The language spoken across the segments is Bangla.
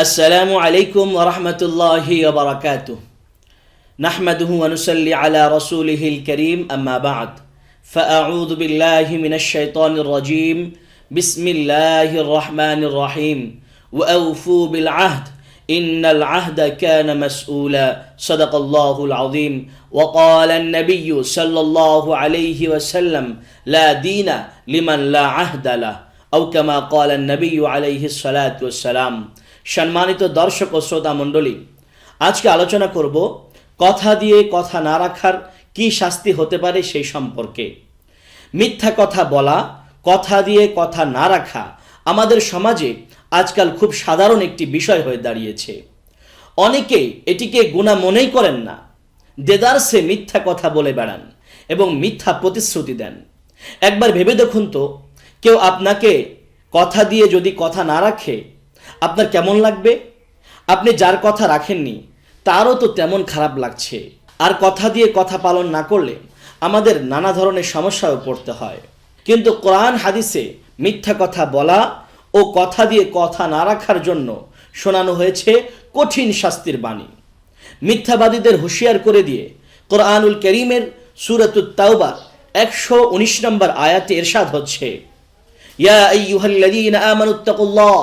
السلام عليكم ورحمة الله وبركاته. نحمده ونصلي على رسوله الكريم أما بعد. فأعوذ بالله من الشيطان الرجيم. بسم الله الرحمن الرحيم. وأوفوا بالعهد. إن العهد كان مسؤولا. صدق الله العظيم. وقال النبي صلى الله عليه وسلم لا دين لمن لا عهد له. أو كما قال النبي عليه الصلاة والسلام সম্মানিত দর্শক ও শ্রোতা মণ্ডলী, আজকে আলোচনা করব কথা দিয়ে কথা না রাখার কি শাস্তি হতে পারে সেই সম্পর্কে। মিথ্যা কথা বলা, কথা দিয়ে কথা না রাখা আমাদের সমাজে আজকাল খুব সাধারণ একটি বিষয় হয়ে দাঁড়িয়েছে। অনেকে এটিকে গুণা মনেই করেন না দেদারসে মিথ্যা কথা বলে বেড়ান এবং মিথ্যা প্রতিশ্রুতি দেন। একবার ভেবে দেখুন তো, কেউ আপনাকে কথা দিয়ে যদি কথা না রাখে আপনার কেমন লাগবে? আপনি যার কথা রাখেননি, তারও তো তেমন খারাপ লাগছে। আর কথা দিয়ে কথা পালন না করলে আমাদের নানা ধরনের সমস্যায় পড়তে হয়। কিন্তু কোরআন হাদিসে মিথ্যা কথা বলা ও কথা দিয়ে কথা না রাখার জন্য শোনানো হয়েছে কঠিন শাস্তির বাণী। মিথ্যাবাদীদের হুঁশিয়ার করে দিয়ে কোরআনুল করিমের সুরাতুত তাওবার একশো উনিশ নম্বর আয়াতে এরশাদ হচ্ছে। ইয়া আইয়ুহাল্লাযীনা আমানুত্তাকুল্লাহ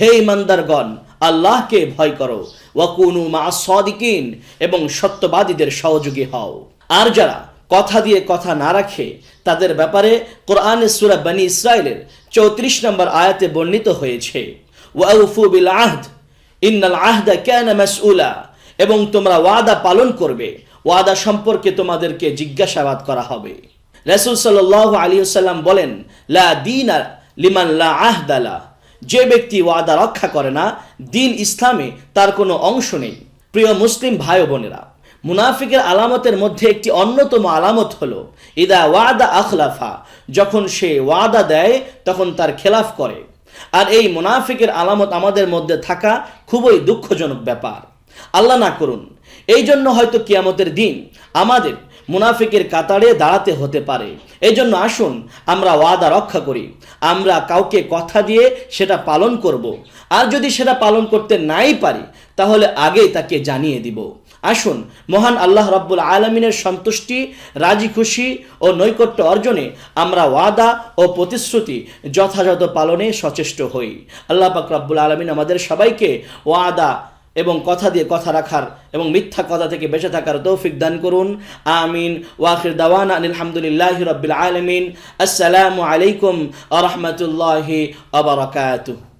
হে ইমানদারগণ, আল্লাহকে ভয় করো। ওয়াকুনু মা সদিকিন, এবং সত্যবাদীদের সহযোগী হও। আর যারা কথা দিয়ে কথা না রাখে, তাদের ব্যাপারে কোরআনের সুরা বানি ইসরায়েলের চৌত্রিশ নম্বর আয়াতে বর্ণিত হয়েছে। ওয়াউফু বিল আহদ, ইন্নাল আহদা ক্যানা মাসউলা, এবং তোমরা ওয়াদা পালন করবে। ওয়াদা সম্পর্কে তোমাদেরকে জিজ্ঞাসাবাদ করা হবে। রাসূল সাল্লাল্লাহু আলাইহি সাল্লাম বলেন, লা দীনা লিমান লা আহদালা যে ব্যক্তি ওয়াদা রক্ষা করে না, দিন ইসলামে তার কোনো অংশ নেই। প্রিয় মুসলিম ভাই বোনেরা, মুনাফিকের আলামতের মধ্যে একটি অন্যতম আলামত হল, ইদা ওয়াদা আখলাফা, যখন সে ওয়াদা দেয়, তখন তার খেলাফ করে। আর এই মুনাফিকের আলামত আমাদের মধ্যে থাকা খুবই দুঃখজনক ব্যাপার। আল্লাহ না করুন এই জন্য হয়তো কিয়ামতের দিন আমাদের মুনাফিকের কাতারে দাঁড়াতে হতে পারে। এই জন্য আসুন, আমরা ওয়াদা রক্ষা করি। আমরা কাউকে কথা দিয়ে সেটা পালন করব। আর যদি সেটা পালন করতে নাই পারি, তাহলে আগেই তাকে জানিয়ে দিব। আসুন, মহান আল্লাহ রব্বুল আলমিনের সন্তুষ্টি, রাজি খুশি ও নৈকট্য অর্জনে আমরা ওয়াদা ও প্রতিশ্রুতি যথাযথ পালনে সচেষ্ট হই। আল্লাহ পাক রব্বুল আলমিন আমাদের সবাইকে ওয়াদা এবং কথা দিয়ে কথা রাখার এবং মিথ্যা কথা থেকে বেঁচে থাকার তৌফিক দান করুন। আমিন। ওয়াখির দাওয়ান আলহামদুলিল্লাহ রবিল আলমিন। আসসালামু আলাইকুম আ রহমতুল্লাহি আবরকাতুহ